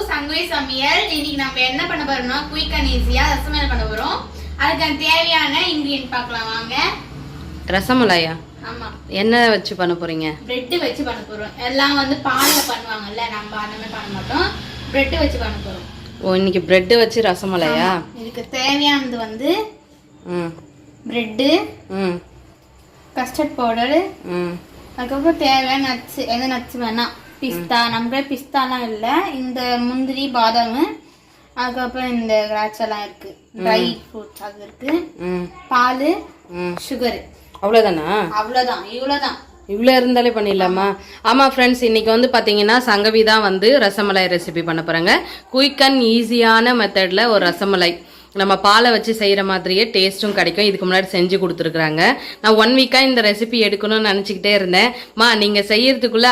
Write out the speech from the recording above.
சங்குவை சமையல் இன்னைக்கு நம்ம என்ன பண்ண போறோம்னா குயிக் அண்ட் ஈஸியா பண்ண போறோம். அதுக்கு தேவையான இன்கிரியன்ட் பார்க்கலாம் வாங்க. ரசமலாயா? ஆமா. என்ன வச்சு பண்ண போறீங்க? பிரெட் வச்சு பண்ண போறோம். எல்லாம் வந்து பால்ல பண்ணுவாங்கல்ல நம்ம அந்த மாதிரி பண்ண மாட்டோம். பிரெட் வச்சு பண்ண போறோம். ஓ இன்னைக்கு பிரெட் வச்சு ரசமலாயா? இதுக்கு தேவையானது வந்து ம். பிரெட்டு ம். கஸ்டர்ட் பவுடர் ம். அதுக்கப்புறம் தேவையான நட்ஸ் எந்த நட்ஸ் வேணா. பிஸ்தா நம்ம பிஸ்தாலாம் இல்லை. இந்த முந்திரி பாதாம் அதுக்கப்புறம் இந்த திராட்சைலாம் இருக்கு. ட்ரை ஃப்ரூட்ஸ் அது இருக்கு. பால் சுகர் அவ்வளோதானா அவ்வளோதான் இவ்வளோதான் இவ்வளோ இருந்தாலே பண்ணிடலாமா? ஆமாம் ஃப்ரெண்ட்ஸ் இன்னைக்கு வந்து பார்த்தீங்கன்னா சங்கவி தான் வந்து ரசமலாய் ரெசிபி பண்ண போகிறாங்க குயிக் அண்ட் ஈஸியான மெத்தடில் ஒரு ரசமலாய். நம்ம பாலை வச்சு செய்கிற மாதிரியே டேஸ்ட்டும் கிடைக்கும். இதுக்கு முன்னாடி செஞ்சு கொடுத்துருக்குறாங்க. நான் ஒன் வீக்காக இந்த ரெசிபி எடுக்கணும்னு நினச்சிக்கிட்டே இருந்தேன். மா நீங்கள் செய்யறதுக்குள்ளே